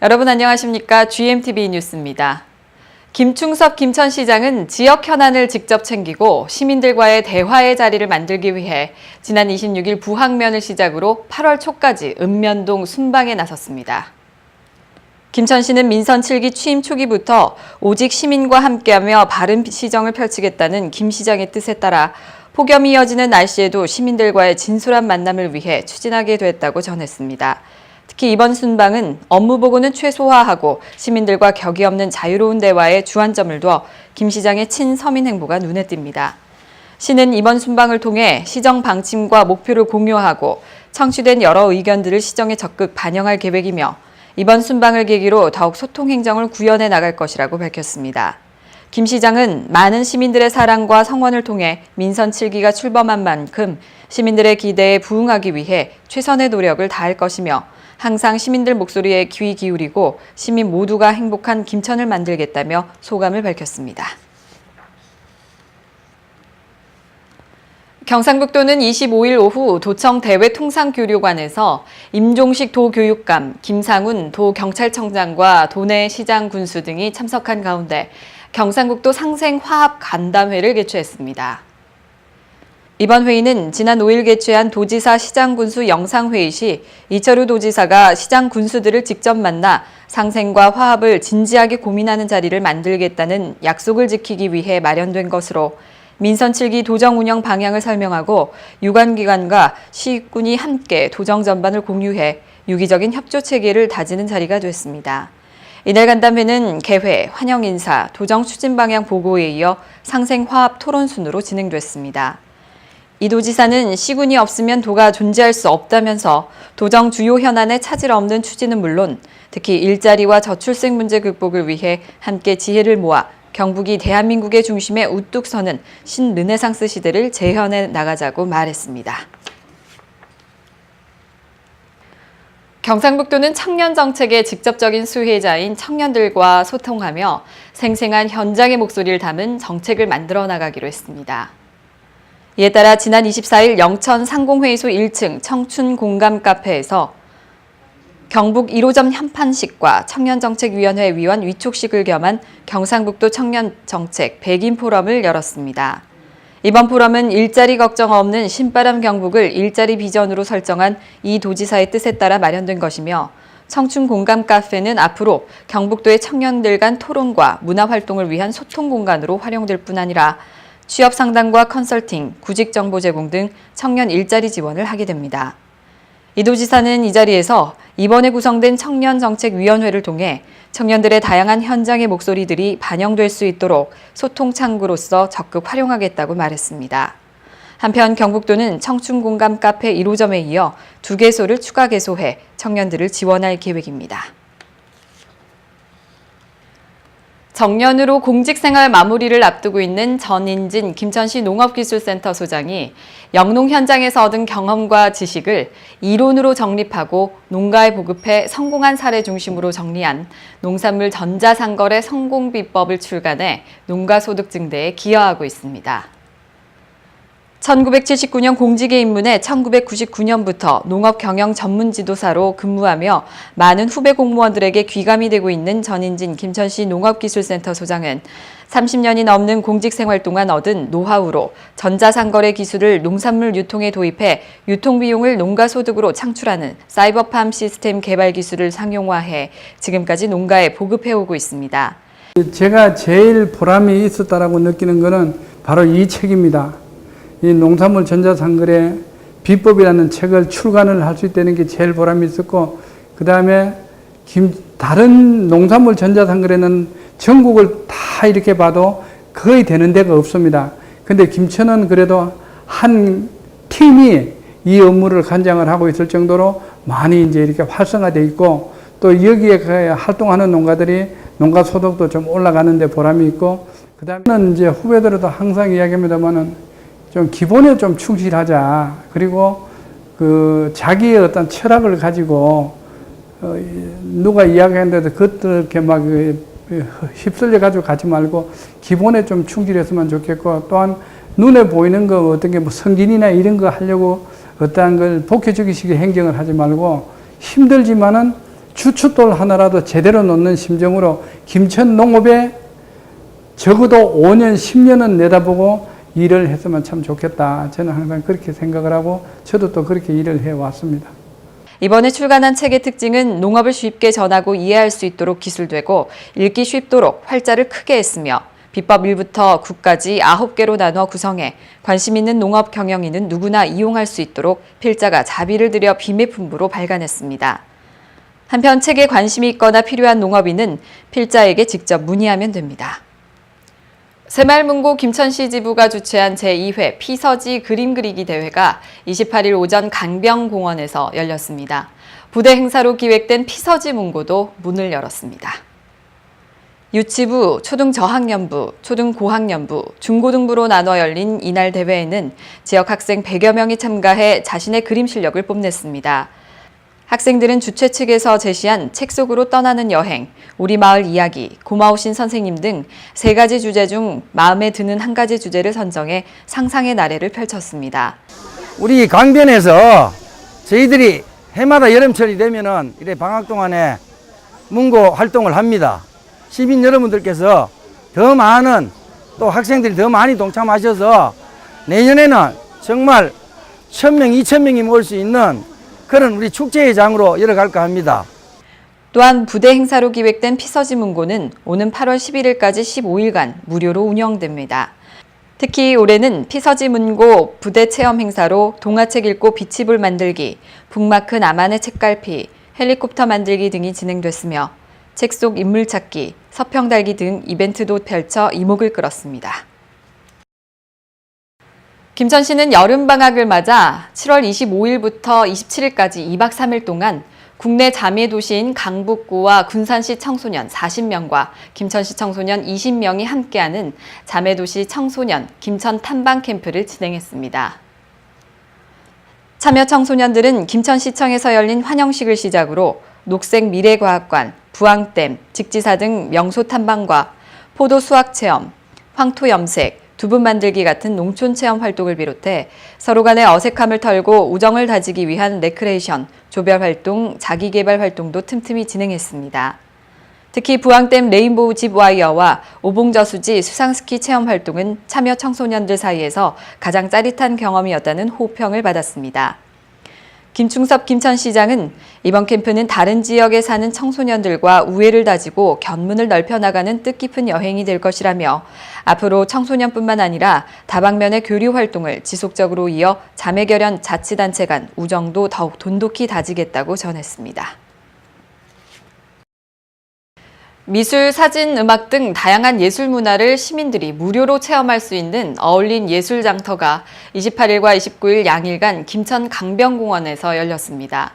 여러분 안녕하십니까? GMTV 뉴스입니다. 김충섭 김천시장은 지역 현안을 직접 챙기고 시민들과의 대화의 자리를 만들기 위해 지난 26일 부항면을 시작으로 8월 초까지 읍면동 순방에 나섰습니다. 김천시는 민선 7기 취임 초기부터 오직 시민과 함께하며 바른 시정을 펼치겠다는 김 시장의 뜻에 따라 폭염이 이어지는 날씨에도 시민들과의 진솔한 만남을 위해 추진하게 됐다고 전했습니다. 특히 이번 순방은 업무 보고는 최소화하고 시민들과 격이 없는 자유로운 대화에 주안점을 두어 김 시장의 친서민 행보가 눈에 띕니다. 시는 이번 순방을 통해 시정 방침과 목표를 공유하고 청취된 여러 의견들을 시정에 적극 반영할 계획이며 이번 순방을 계기로 더욱 소통 행정을 구현해 나갈 것이라고 밝혔습니다. 김 시장은 많은 시민들의 사랑과 성원을 통해 민선 7기가 출범한 만큼 시민들의 기대에 부응하기 위해 최선의 노력을 다할 것이며 항상 시민들 목소리에 귀 기울이고 시민 모두가 행복한 김천을 만들겠다며 소감을 밝혔습니다. 경상북도는 25일 오후 도청 대외통상교류관에서 임종식 도교육감, 김상훈 도경찰청장과 도내 시장 군수 등이 참석한 가운데 경상북도 상생화합 간담회를 개최했습니다. 이번 회의는 지난 5일 개최한 도지사 시장 군수 영상회의 시 이철우 도지사가 시장 군수들을 직접 만나 상생과 화합을 진지하게 고민하는 자리를 만들겠다는 약속을 지키기 위해 마련된 것으로 민선 7기 도정 운영 방향을 설명하고 유관기관과 시군이 함께 도정 전반을 공유해 유기적인 협조 체계를 다지는 자리가 됐습니다. 이날 간담회는 개회, 환영 인사, 도정 추진 방향 보고에 이어 상생 화합 토론 순으로 진행됐습니다. 이 도지사는 시군이 없으면 도가 존재할 수 없다면서 도정 주요 현안에 차질 없는 추진은 물론 특히 일자리와 저출생 문제 극복을 위해 함께 지혜를 모아 경북이 대한민국의 중심에 우뚝 서는 신르네상스 시대를 재현해 나가자고 말했습니다. 경상북도는 청년 정책의 직접적인 수혜자인 청년들과 소통하며 생생한 현장의 목소리를 담은 정책을 만들어 나가기로 했습니다. 이에 따라 지난 24일 영천 상공회의소 1층 청춘 공감 카페에서 경북 1호점 한판식과 청년정책위원회 위원 위촉식을 겸한 경상북도 청년정책 백인 포럼을 열었습니다. 이번 포럼은 일자리 걱정 없는 신바람 경북을 일자리 비전으로 설정한 이 도지사의 뜻에 따라 마련된 것이며 청춘 공감 카페는 앞으로 경북도의 청년들 간 토론과 문화 활동을 위한 소통 공간으로 활용될 뿐 아니라 취업 상담과 컨설팅, 구직 정보 제공 등 청년 일자리 지원을 하게 됩니다. 이 도지사는 이 자리에서 이번에 구성된 청년정책위원회를 통해 청년들의 다양한 현장의 목소리들이 반영될 수 있도록 소통 창구로서 적극 활용하겠다고 말했습니다. 한편 경북도는 청춘공감 카페 1호점에 이어 두 개소를 추가 개소해 청년들을 지원할 계획입니다. 정년으로 공직생활 마무리를 앞두고 있는 전인진 김천시 농업기술센터 소장이 영농 현장에서 얻은 경험과 지식을 이론으로 정립하고 농가에 보급해 성공한 사례 중심으로 정리한 농산물 전자상거래 성공 비법을 출간해 농가 소득 증대에 기여하고 있습니다. 1979년 공직에 입문해 1999년부터 농업 경영 전문 지도사로 근무하며 많은 후배 공무원들에게 귀감이 되고 있는 전인진 김천시 농업기술센터 소장은 30년이 넘는 공직 생활 동안 얻은 노하우로 전자상거래 기술을 농산물 유통에 도입해 유통 비용을 농가 소득으로 창출하는 사이버팜 시스템 개발 기술을 상용화해 지금까지 농가에 보급해 오고 있습니다. 제가 제일 보람이 있었다라고 느끼는 것은 바로 이 책입니다. 이 농산물 전자상거래 비법이라는 책을 출간을 할 수 있다는 게 제일 보람이 있었고, 그 다음에 김, 다른 농산물 전자상거래는 전국을 다 이렇게 봐도 거의 되는 데가 없습니다. 근데 김천은 그래도 한 팀이 이 업무를 관장을 하고 있을 정도로 많이 이제 이렇게 활성화되어 있고, 또 여기에 그 활동하는 농가들이 농가 소득도 좀 올라가는데 보람이 있고, 그 다음에는 이제 후배들도 항상 이야기합니다만은 좀 기본에 좀 충실하자. 그리고 그 자기의 어떤 철학을 가지고 어, 누가 이야기했는데도 그것들 이렇게 막 휩쓸려 가지고 가지 말고 기본에 좀 충실했으면 좋겠고 또한 눈에 보이는 거 어떤 게 뭐 성진이나 이런 거 하려고 어떠한 걸 복해주기식의 행정을 하지 말고 힘들지만은 주춧돌 하나라도 제대로 놓는 심정으로 김천 농업에 적어도 5년, 10년은 내다보고 일을 했으면 참 좋겠다. 저는 항상 그렇게 생각을 하고 저도 또 그렇게 일을 해 왔습니다. 이번에 출간한 책의 특징은 농업을 쉽게 전하고 이해할 수 있도록 기술되고 읽기 쉽도록 활자를 크게 했으며 비법 1부터 9까지 9개로 나눠 구성해 관심 있는 농업 경영인은 누구나 이용할 수 있도록 필자가 자비를 들여 비매품부로 발간했습니다. 한편 책에 관심이 있거나 필요한 농업인은 필자에게 직접 문의하면 됩니다. 새말문고 김천시 지부가 주최한 제2회 피서지 그림 그리기 대회가 28일 오전 강병공원에서 열렸습니다. 부대 행사로 기획된 피서지 문고도 문을 열었습니다. 유치부, 초등 저학년부, 초등 고학년부, 중고등부로 나눠 열린 이날 대회에는 지역 학생 100여 명이 참가해 자신의 그림 실력을 뽐냈습니다. 학생들은 주최 측에서 제시한 책 속으로 떠나는 여행, 우리 마을 이야기, 고마우신 선생님 등 세 가지 주제 중 마음에 드는 한 가지 주제를 선정해 상상의 나래를 펼쳤습니다. 우리 강변에서 저희들이 해마다 여름철이 되면은 이래 방학 동안에 문고 활동을 합니다. 시민 여러분들께서 더 많은 또 학생들이 더 많이 동참하셔서 내년에는 정말 천명, 이천 명이 모일 수 있는 그런 우리 축제의 장으로 열어갈까 합니다. 또한 부대 행사로 기획된 피서지 문고는 오는 8월 11일까지 15일간 무료로 운영됩니다. 특히 올해는 피서지 문고 부대 체험 행사로 동화책 읽고 비치볼 만들기, 북마크 나만의 책갈피, 헬리콥터 만들기 등이 진행됐으며 책 속 인물 찾기, 서평 달기 등 이벤트도 펼쳐 이목을 끌었습니다. 김천 시는 여름방학을 맞아 7월 25일부터 27일까지 2박 3일 동안 국내 자매 도시인 강북구와 군산시 청소년 40명과 김천시 청소년 20명이 함께하는 자매 도시 청소년 김천 탐방 캠프를 진행했습니다. 참여 청소년들은 김천시청에서 열린 환영식을 시작으로 녹색 미래과학관, 부항댐, 직지사 등 명소 탐방과 포도 수확 체험, 황토 염색, 두분 만들기 같은 농촌 체험 활동을 비롯해 서로 간의 어색함을 털고 우정을 다지기 위한 레크레이션, 조별 활동, 자기 개발 활동도 틈틈이 진행했습니다. 특히 부항댐 레인보우 집 와이어와 오봉저수지 수상스키 체험 활동은 참여 청소년들 사이에서 가장 짜릿한 경험이었다는 호평을 받았습니다. 김충섭 김천시장은 이번 캠프는 다른 지역에 사는 청소년들과 우애를 다지고 견문을 넓혀나가는 뜻깊은 여행이 될 것이라며 앞으로 청소년뿐만 아니라 다방면의 교류 활동을 지속적으로 이어 자매결연 자치단체 간 우정도 더욱 돈독히 다지겠다고 전했습니다. 미술, 사진, 음악 등 다양한 예술 문화를 시민들이 무료로 체험할 수 있는 어울린 예술 장터가 28일과 29일 양일간 김천 강변공원에서 열렸습니다.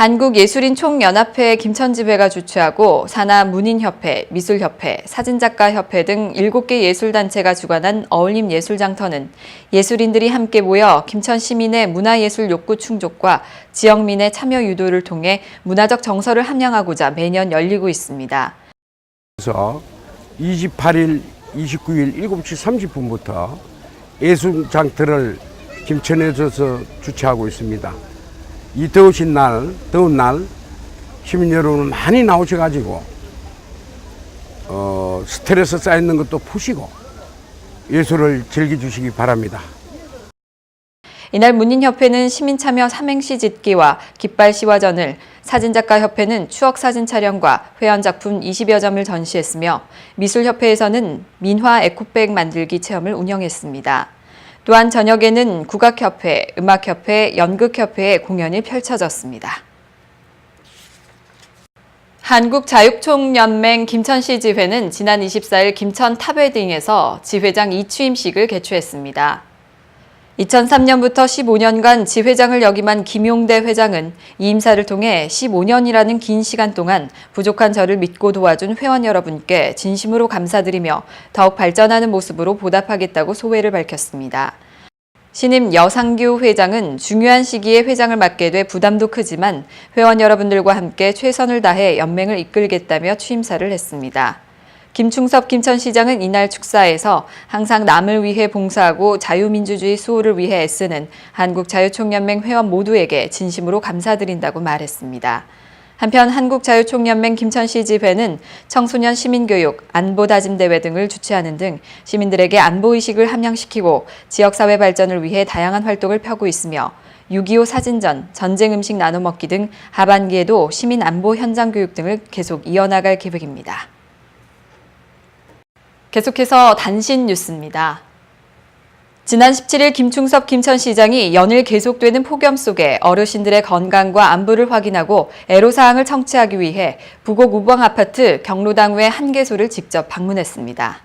한국예술인 총연합회 김천지회가 주최하고 산하 문인협회, 미술협회, 사진작가협회 등 7개 예술단체가 주관한 어울림 예술장터는 예술인들이 함께 모여 김천 시민의 문화예술 욕구 충족과 지역민의 참여 유도를 통해 문화적 정서를 함양하고자 매년 열리고 있습니다. 그래서 28일, 29일 7시 30분부터 예술장터를 김천에서 주최하고 있습니다. 이 더우신 날, 더운 날 시민 여러분 많이 나오셔가지고 어, 스트레스 쌓이는 것도 푸시고 예술을 즐겨주시기 바랍니다. 이날 문인협회는 시민참여 삼행시 짓기와 깃발 시화전을, 사진작가협회는 추억사진 촬영과 회원작품 20여 점을 전시했으며 미술협회에서는 민화 에코백 만들기 체험을 운영했습니다. 또한 저녁에는 국악협회, 음악협회, 연극협회의 공연이 펼쳐졌습니다. 한국자육총연맹 김천시 지회는 지난 24일 김천 탑웨딩에서 지회장 이취임식을 개최했습니다. 2003년부터 15년간 지회장을 역임한 김용대 회장은 이 임사를 통해 15년이라는 긴 시간 동안 부족한 저를 믿고 도와준 회원 여러분께 진심으로 감사드리며 더욱 발전하는 모습으로 보답하겠다고 소회를 밝혔습니다. 신임 여상규 회장은 중요한 시기에 회장을 맡게 돼 부담도 크지만 회원 여러분들과 함께 최선을 다해 연맹을 이끌겠다며 취임사를 했습니다. 김충섭 김천시장은 이날 축사에서 항상 남을 위해 봉사하고 자유민주주의 수호를 위해 애쓰는 한국자유총연맹 회원 모두에게 진심으로 감사드린다고 말했습니다. 한편 한국자유총연맹 김천시 지회는 청소년 시민교육, 안보다짐대회 등을 주최하는 등 시민들에게 안보의식을 함양시키고 지역사회 발전을 위해 다양한 활동을 펴고 있으며 6.25 사진전, 전쟁 음식 나눠 먹기 등 하반기에도 시민 안보 현장 교육 등을 계속 이어나갈 계획입니다. 계속해서 단신 뉴스입니다. 지난 17일 김충섭 김천시장이 연일 계속되는 폭염 속에 어르신들의 건강과 안부를 확인하고 애로사항을 청취하기 위해 부곡 우방 아파트 경로당회 한개소를 직접 방문했습니다.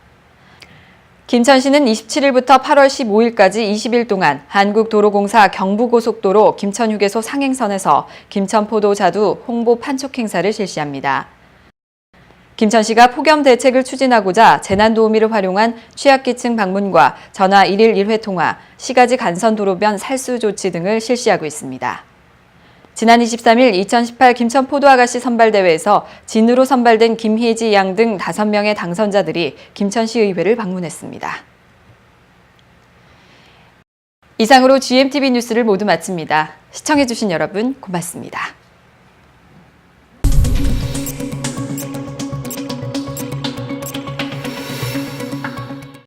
김천시는 27일부터 8월 15일까지 20일 동안 한국도로공사 경부고속도로 김천휴게소 상행선에서 김천포도 자두 홍보 판촉 행사를 실시합니다. 김천 시가 폭염 대책을 추진하고자 재난도우미를 활용한 취약계층 방문과 전화 1일 1회 통화, 시가지 간선 도로변 살수 조치 등을 실시하고 있습니다. 지난 23일 2018 김천 포도아가씨 선발대회에서 진으로 선발된 김희지 양 등 5명의 당선자들이 김천시 의회를 방문했습니다. 이상으로 GMTV 뉴스를 모두 마칩니다. 시청해주신 여러분 고맙습니다.